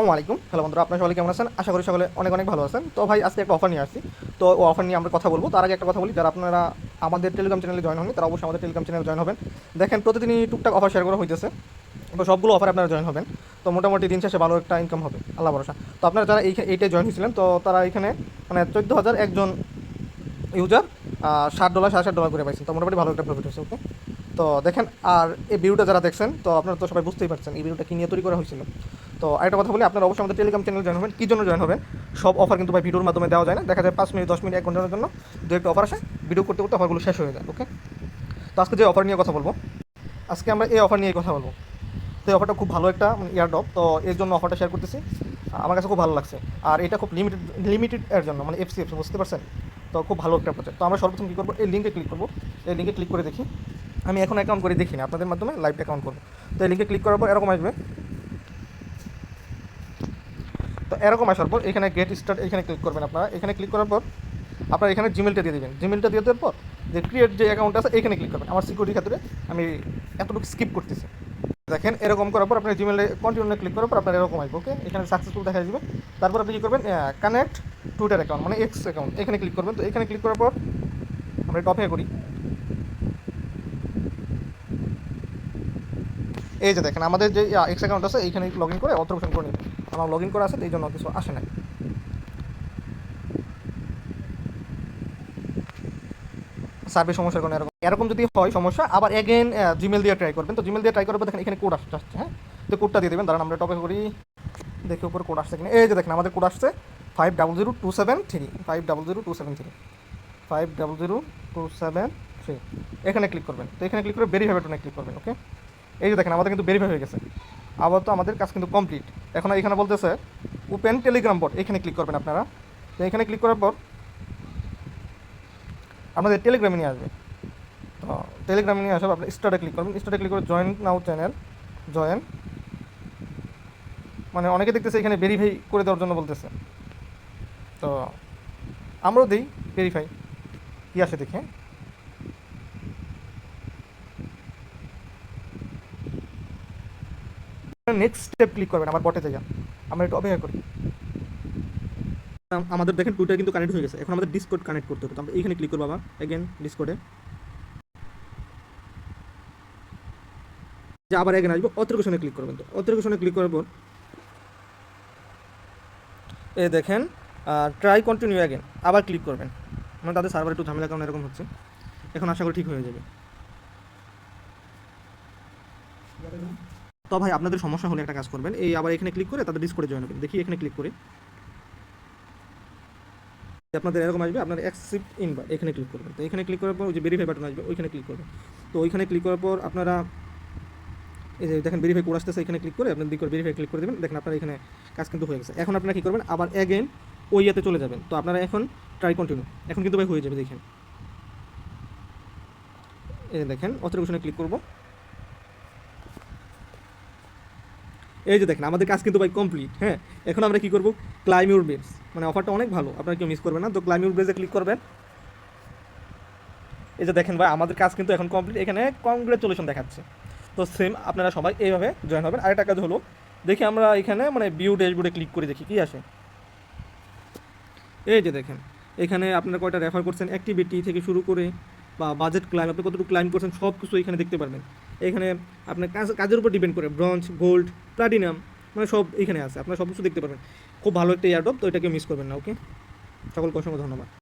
আসসালামু আলাইকুম। হ্যালো বন্ধুরা, আপনার সকলে কেমন আছেন? আশা করি সকলে অনেক অনেক ভালো আছেন। তো ভাই, আজকে একটা অফার নিয়ে আসছি। তো ও অফার নিয়ে আমরা কথা বলব। তার আগে একটা কথা বলি, যারা আপনারা আমাদের টেলিগ্রাম চ্যানেলে জয়েন হননি, তারা অবশ্যই আমাদের টেলিগ্রাম চ্যানেলে জয়েন হবেন। দেখেন, প্রতিদিনই টুকটাক অফার শেয়ার করা হইতেছে। তো সবগুলো অফার আপনারা জয়েন হবেন। তো মোটামুটি দিন শেষে ভালো একটা ইনকাম হবে। আল্লাহ ভরসা। তো আপনারা যারা এই এইটাই জয়েন হয়েছিলেন তো তারা এখানে মানে চোদ্দ হাজার একজন ইউজার ষাট ডলার সাড়ে ষাট ডলার করে পাইছেন। তো মোটামুটি ভালো একটা প্রফিট হয়েছে ওকে তো দেখেন, আর এই ভিডিওটা যারা দেখছেন, তো আপনারা তো সবাই বুঝতেই পারছেন, এই ভিডিওটা কি নিয়ে তৈরি করা হয়েছিল তো আরেকটা কথা বলি, আপনারা অবশ্যই আমাদের টেলিগ্রাম চ্যানেল জয়েন হবেন। কী জন্য জয়েন হবেন সব অফার কিন্তু ভাই ভিডিওর মাধ্যমে দেওয়া যায় না। দেখা যায় পাঁচ মিনিট, দশ মিনিট, এক ঘণ্টার জন্য দু একটা অফার আসে। ভিডিও করতে করতে অফারগুলো শেষ হয়ে যায় ওকে তো আজকে যে অফার নিয়ে কথা বলব, আজকে আমরা এই অফার নিয়ে কথা বলব। তো এই অফারটা খুব ভালো একটা ইয়ারডপ তো এর জন্য অফারটা শেয়ার করতেছি। আমার কাছে খুব ভালো লাগছে। আর এটা খুব লিমিটেড লিমিটেড এর জন্য মানে এফসি এফসি বুঝতে পারছেন? তো খুব ভালো একটা প্রজেক্ট তো আমরা সর্বপ্রথম কী করব? এই লিঙ্কে ক্লিক করব। এই লিঙ্কে ক্লিক করে দেখি। আমি এখন অ্যাকাউন্ট করে দেখি না আপনাদের মাধ্যমে লাইভ অ্যাকাউন্ট করব। তো এই লিঙ্কে ক্লিক করার পর এরকম আসবে। তো এরকম আসার পর এখানে গেট স্টার্ট এখানে ক্লিক করবেন আপনারা। এখানে ক্লিক করার পর আপনারা এখানে জিমেলটা দিয়ে দেবেন। জিমেলটা দিয়ে দেওয়ার পর যে ক্রিয়েট যে অ্যাকাউন্ট আছে, এখানে ক্লিক করবেন। আমার সিকিউরিটি ক্ষেত্রে আমি এতটুকু স্কিপ করতেছি। দেখেন, এরকম করার পর আপনি জিমেলে কন্টিনিউ ক্লিক করার পর আপনার এরকম আসবে ওকে এখানে সাকসেসফুল দেখা যাবে তারপর আপনি কী করবেন? কানেক্ট টুইটার অ্যাকাউন্ট মানে এক্স অ্যাকাউন্ট এখানে ক্লিক করবেন। তো এখানে ক্লিক করার পর আমরা টপে করি। এই যে দেখেন, আমাদের যে এক্স অ্যাকাউন্ট আছে, এইখানে লগ ইন করে অথেন্টিকেশন করে নেবেন। আমার লগ ইন করা আছে এই জন্য কিছু আসে না সার্ভে সমস্যার কারণে এরকম এরকম যদি হয় সমস্যা, আবার এগেন জিমেল দিয়ে ট্রাই করবেন। তো জিমেল দিয়ে ট্রাই করার দেখেন, এখানে কোড আসছে হ্যাঁ? তো কোডটা দিয়ে দেবেন। দাঁড়ান, আমরা টপে করি। দেখে উপর কোড আসছে কিনা। এই যে দেখেন, আমাদের কোড আসছে five double zero two seven three five double zero two seven three five double zero two seven three এখানে ক্লিক করবেন। তো এখানে ক্লিক করে ভেরিফাই বাটনে ক্লিক করবেন ওকে এই যে দেখেন, আমাদের কিন্তু ভেরিফাই হয়ে গেছে। আবার তো আমাদের কাজ কিন্তু কমপ্লিট এখন এখানে বলতেছে ওপেন টেলিগ্রাম বট এখানে ক্লিক করবেন আপনারা। তো এখানে ক্লিক করার পর আপনাদের টেলিগ্রামে নিয়ে আসবে। তো টেলিগ্রামে নিয়ে আসার আপনি স্টার্টে ক্লিক করবেন। স্টার্টে ক্লিক করে জয়েন নাও চ্যানেল জয়েন মানে অনেকে দেখতেছে এখানে ভেরিফাই করে দেওয়ার জন্য বলতেছে। তো আমরাও দিই ভেরিফাই কী আসে দেখে নেক্সট স্টেপ ক্লিক করবেন আমার বটে জায়গা আমরা একটু অপেক্ষা করি। আমাদের দেখেন টুইটার কিন্তু কানেক্ট হয়ে গেছে। এখন আমাদের ডিসকোড কানেক্ট করতে হবে। তো আমরা এইখানে ক্লিক করব আবার। এগেন ডিসকোডে যে আবার এগেন আসব অথেন্টিকেশনে ক্লিক করবেন তো। অথেন্টিকেশনে ক্লিক পর, এ দেখেন ট্রাই কন্টিনিউ অ্যাগেন আবার ক্লিক করবেন। মানে তাদের সার্ভার একটু ঝামেলা কারণ এরকম হচ্ছে। এখন আশা করি ঠিক হয়ে যাবে। তো ভাই, আপনাদের সমস্যা হলে একটা কাজ করবেন। এই আবার এখানে ক্লিক করে তাদের ডিসকোডে জয়েন করবেন। দেখি এখানে ক্লিক করে। আপনাদের এরকম আসবে, আপনার অ্যাকসেপ্ট ইনভাইট এখানে ক্লিক করবেন। তো এখানে ক্লিক করার পর ওই যে ভেরিফাই বাটন আসবে, ওইখানে ক্লিক করবেন। তো ওইখানে ক্লিক করার পর আপনারা, এই যে দেখেন ভেরিফাই কোড আসতেছে, এখানে ক্লিক করে আপনার দিক করে ভেরিফাই ক্লিক করে দেবেন। দেখেন আপনার এখানে কাজ কিন্তু হয়ে গেছে। এখন আপনারা কী করবেন, আবার অ্যাগেন ওই ইয়েতে চলে যাবেন। তো আপনারা এখন ট্রাই কন্টিনিউ এখন কিন্তু ভাই হয়ে যাবে, দেখেন। এই দেখেন অথেন্টিকেশনে ক্লিক করব। এই যে দেখেন, আমাদের কাজ কিন্তু ভাই কমপ্লিট হ্যাঁ? এখন আমরা কি করব? ক্লাইমিউর বেস মানে অফারটা অনেক ভালো, আপনারা কেউ মিস করবেন না। তো ক্লাইমিউর বেসে ক্লিক করবেন। এই যে দেখেন ভাই, আমাদের কাজ কিন্তু এখন কমপ্লিট এখানে কংগ্রেচুলেশন দেখাচ্ছে। তো সেম আপনারা সবাই এইভাবে জয়েন হবেন। আরেকটা কাজ হলো, দেখি আমরা এখানে মানে বিউ ড্যাশবোর্ডে ক্লিক করে, দেখি কি আসে। এই যে দেখেন, এখানে আপনারা কয়টা রেফার করছেন? অ্যাক্টিভিটি থেকে শুরু করে বা বাজেট ক্লাইম আপনি কতটুকু ক্লাইম করছেন সব কিছু এখানে দেখতে পারবেন। এখানে আপনার কাজ, কাজের উপর ডিপেন্ড করে। ব্রঞ্জ গোল্ড প্লাটিনাম মানে সব এখানে আছে। আপনারা সব কিছু দেখতে পারবেন। খুব ভালো একটা এয়ারডপ তো এটাকে মিস করবেন না ওকে সকলকে অসংখ্য ধন্যবাদ।